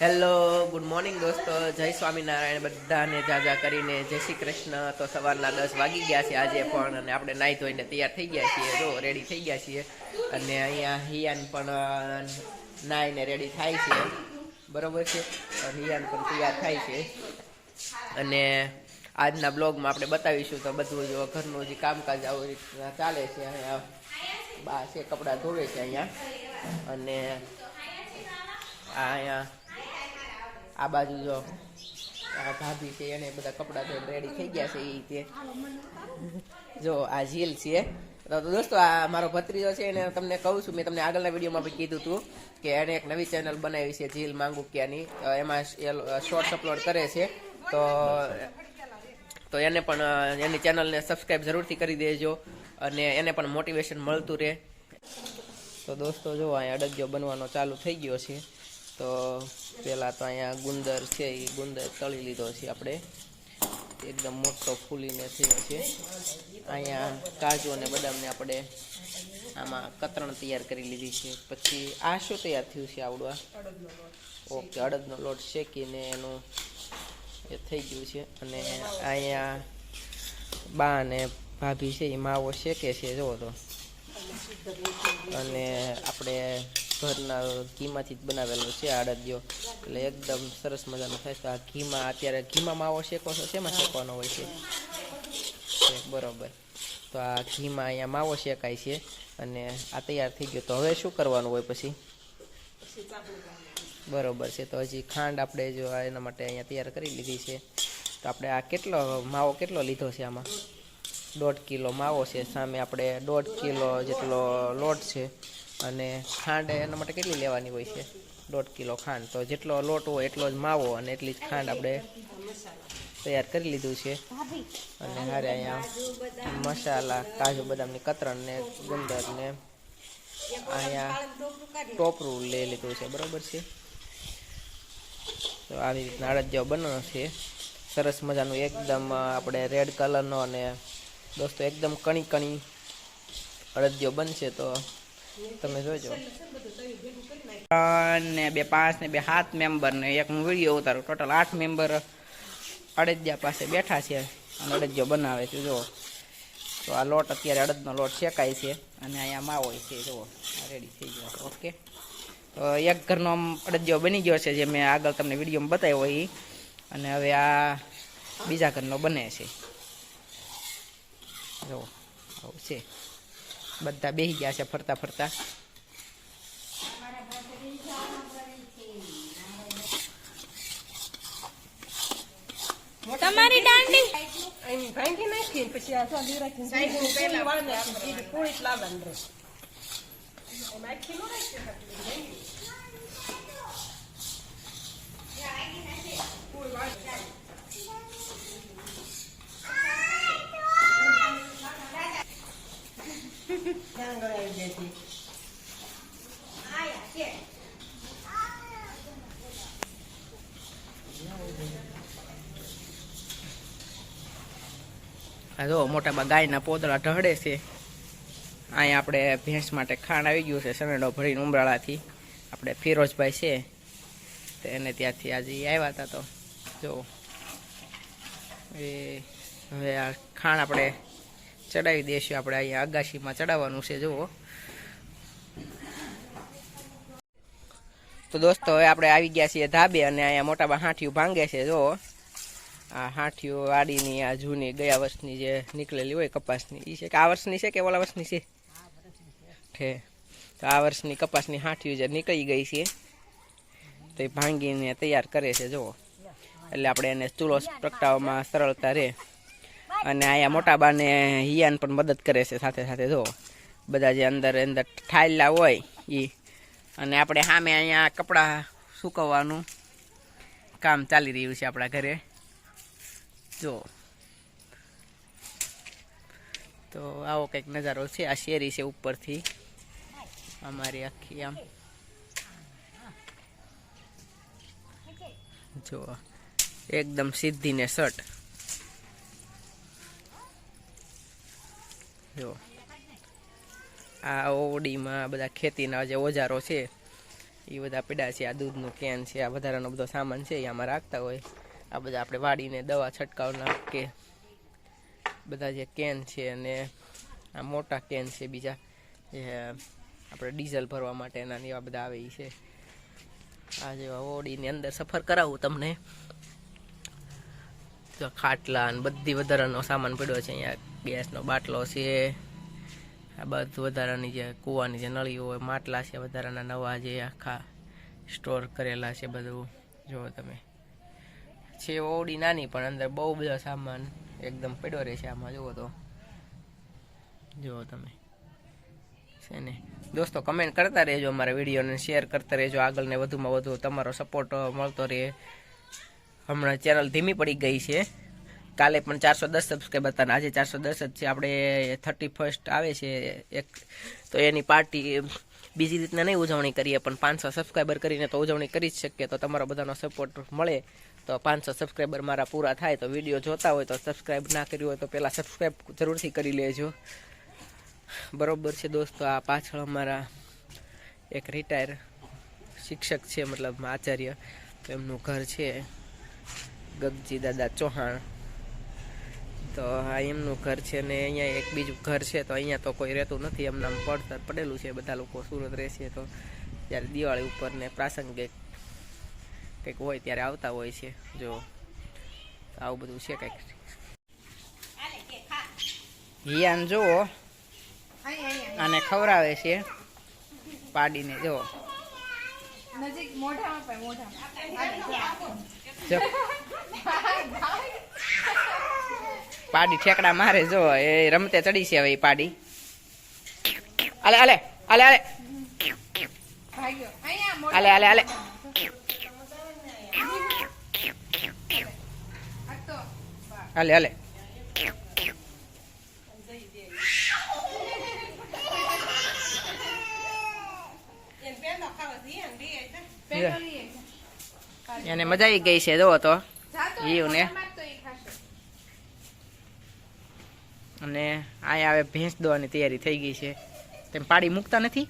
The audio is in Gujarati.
હેલો ગુડ મોર્નિંગ દોસ્તો. જય સ્વામિનારાયણ બધાને જાજા કરીને જય શ્રી કૃષ્ણ. તો સવારના દસ વાગી ગયા છે આજે પણ અને આપણે નાહી ધોઈને તૈયાર થઈ ગયા છીએ. જો રેડી થઈ ગયા છીએ. અને અહીંયા હિયાન પણ નાહીને રેડી થાય છે. બરોબર છે? હિયાન પણ તૈયાર થાય છે. અને આજના બ્લોગમાં આપણે બતાવીશું તો બધું જો ઘરનું જે કામકાજ આવું રીતના ચાલે છે. અહીંયા બા છે, કપડાં ધોવે છે અહીંયા. અને આ અહીંયા આ બાજુ જો આ ભાભી છે એને બધા કપડાં ધોઈને રેડી થઈ ગયા છે એ રીતે જો આ ઝીલ છે. તો દોસ્તો, આ મારો ભત્રીજો છે એને તમને કહું છું, મેં તમને આગળના વિડીયોમાં બી કીધું હતું કે એણે એક નવી ચેનલ બનાવી છે, ઝીલ માંગુકિયાની. તો એમાં શોર્ટ્સ અપલોડ કરે છે. તો તો એને પણ એની ચેનલને સબસ્ક્રાઈબ જરૂરથી કરી દેજો અને એને પણ મોટિવેશન મળતું રહે. તો દોસ્તો, જો અહીંયા અડદિયો બનવાનો ચાલુ થઈ ગયો છે. તો પહેલાં તો અહીંયા ગુંદર છે, એ ગુંદર તળી લીધો છે આપણે. એકદમ મોટો ફૂલીને થયો છે. અહીંયા કાજુ અને બદામને આપણે આમાં કતરણ તૈયાર કરી લીધી છે. પછી આ શું તૈયાર થયું છે આવડું આ ઓકે, અડદનો લોટ શેકીને એનું એ થઈ ગયું છે. અને અહીંયા બા અને ભાભી છે, એ માવો શેકે છે, જુઓ તો. અને આપણે ઘરના ઘીમાંથી જ બનાવેલો છે આડદિયો. એટલે એકદમ સરસ મજાનો થાય છે. આ ઘીમાં અત્યારે ઘીમાં માવો શેકો છો? શેમાં શેકવાનો હોય છે? બરોબર. તો આ ઘીમાં અહીંયા માવો શેકાય છે અને આ તૈયાર થઈ ગયો. તો હવે શું કરવાનું હોય પછી? બરોબર છે. તો હજી ખાંડ આપણે જો એના માટે અહીંયા તૈયાર કરી લીધી છે. તો આપણે આ કેટલો માવો કેટલો લીધો છે આમાં? દોઢ કિલો માવો છે, સામે આપણે દોઢ કિલો જેટલો લોટ છે. અને ખાંડ એના માટે કેટલી લેવાની હોય છે? દોઢ કિલો ખાંડ. તો જેટલો લોટ હોય એટલો જ માવો અને એટલી જ ખાંડ આપણે તૈયાર કરી લીધું છે. અને હારે અહીંયા મસાલા, કાજુ બદામની કતરણ ને ગુંદર ને અહીંયા ટોપરું લઈ લીધું છે. બરાબર છે? તો આવી રીતના અડદિયો બનવાનો છે. સરસ મજાનું એકદમ આપણે રેડ કલરનો અને દોસ્તો, એકદમ કણી કણી અડદિયો બનશે તો તમે જોજો. ને બે પાંચ ને બે સાત મેમ્બર ને એક હું વીડિયો ઉતારું. ટોટલ આઠ મેમ્બર અડદિયા પાસે બેઠા છે અને અડદિયો બનાવે છે, જુઓ. તો આ લોટ અત્યારે અડદનો લોટ શેકાય છે અને અહીંયા માવો છે, જુઓ. રેડી થઈ ગયો. ઓકે તો એક ઘરનો આમ અડદિયો બની ગયો છે, જે મેં આગળ તમને વિડીયોમાં બતાવ્યો એ. અને હવે આ બીજા ઘરનો બને છે. જુઓ આવું છે. બધા બેસી ગયા છે ફરતા ફરતા. તમારી દાંડી? અહીં ભાંગી નાખીને પછી આ તો લીરા ખીંચી પૂરી વાળી નાખી દીધી, પૂરી જ લાવવાની રહે. એમાં આખી નો રાખી આવી આ જો મોટામાં ગાયના પોદળા ઢળે છે. અહીંયા આપણે ભેંસ માટે ખાણ આવી ગયું છે સનેડો ભરીને ઉમરાળાથી આપણે ફિરોજભાઈ છે. તો એને ત્યાંથી આજે આવ્યા હતા તો જો. એ હવે આ ખાણ આપણે ચડાવી દઈશું આપણે અહીંયા અગાશીમાં ચડાવવાનું છે, જુઓ. તો દોસ્તો, હવે આપણે આવી ગયા છીએ ધાબે અને અહીંયા મોટામાં હાંઠિયું ભાંગે છે, જુઓ. આ હાંઠિયું વાડીની આ જૂની ગયા વર્ષની જે નીકળેલી હોય કપાસની એ છે કે આ વર્ષની છે કે ઓલા વર્ષની છે? છે તો આ વર્ષની કપાસની હાંઠિયું જે નીકળી ગઈ છે, તો એ ભાંગીને તૈયાર કરે છે, જુઓ. એટલે આપણે એને ચૂલો પ્રગટાવવામાં સરળતા રહે. અને અહીંયા મોટા બાને હિયાન પણ મદદ કરે છે સાથે સાથે, જો. બધા જે અંદર અંદર ઠાયલા હોય એ અને આપણે સામે અહીંયા કપડાં સૂકવવાનું કામ ચાલી રહ્યું છે આપણા ઘરે. જો. તો આવો કંઈક નજારો છે, આ શેરી છે ઉપરથી. અમારી આખી આમ. જો. એકદમ સીધી ને શર્ટ. જો. આ ઓડીમાં બધા ખેતીના જે ઓજારો છે એ બધા પીડા છે, આ દૂધનું કેન છે, આ વધારાનો બધો સામાન છે એ આમાં રાખતા હોય. આ બધા આપણે વાડીને દવા છંટકાવના કે બધા જે કેન છે અને આ મોટા કેન છે બીજા, જે આપણે ડીઝલ ભરવા માટેના ને એવા બધા આવે એ છે. આ જેવા ઓડીની અંદર સફર કરાવું તમને. ખાટલા ને બધી વધારાનો સામાન પડ્યો છે અહીંયા. ગેસનો બાટલો છે. આ બધું વધારાની જે કૂવાની જે નળીઓ હોય, માટલા છે, વધારાના નવા જે આખા સ્ટોર કરેલા છે બધું. જુઓ તમે. છે ઓડી નાની, પણ અંદર બહુ બધો સામાન એકદમ પડ્યો રહે છે આમાં. જુઓ તો. જુઓ તમે. છે ને. દોસ્તો કમેન્ટ કરતા રહેજો અમારા વિડીયોને શેર કરતા રહેજો. આગળ ને વધુમાં વધુ તમારો સપોર્ટ મળતો રહે. હમણાં ચેનલ ધીમી પડી ગઈ છે. કાલે પણ ચારસો દસ સબસ્ક્રાઈબર હતા આજે ચારસો દસ જ છે. આપણે થર્ટી ફર્સ્ટ આવે છે એક. તો એની પાર્ટી બીજી રીતના નહીં ઉજવણી કરીએ, પણ પાંચસો સબસ્ક્રાઈબર કરીને તો ઉજવણી કરી જ શકીએ. તો તમારો બધાનો સપોર્ટ મળે. તો પાંચસો સબસ્ક્રાઈબર મારા પૂરા થાય. તો વીડિયો જોતા હોય તો સબસ્ક્રાઈબ ના કર્યું હોય તો પહેલાં સબસ્ક્રાઈબ જરૂરથી કરી લેજો. બરોબર છે દોસ્તો, આ પાછળ અમારા એક રિટાયર શિક્ષક છે, મતલબ આચાર્ય. એમનું ઘર છે ગગજી દાદા ચૌહાણ. તો આ એમનું ઘર છે ને અહીંયા એક બીજું ઘર છે તો અહીંયા તો કોઈ રહેતું નથી. એમના પડતર પડેલું છે બધા લોકો સુરત રહેશે તો. જ્યારે દિવાળી ઉપર ને પ્રાસંગિક કંઈક હોય ત્યારે આવતા હોય છે જો. આવું બધું છે કંઈક. હિયાન જુઓ. આને ખવડાવે છે પાડીને જુઓ. મોઢામાં મોઢામાં. જો. પાડી ઠેકડા મારે જો એ રમતે ચડી છે હવે એ પાડી. આલે આલે આલે આલે. આલે આલે આલે. આલે આલે. એને મજા આવી ગઈ છે જોવો તો. જીવ ને? મોઢામાં જ તો ઈ ખાશે અને અહીંયા હવે ભેંસ દોવાની તૈયારી થઈ ગઈ છે. તેમ પાડી મૂકતા નથી?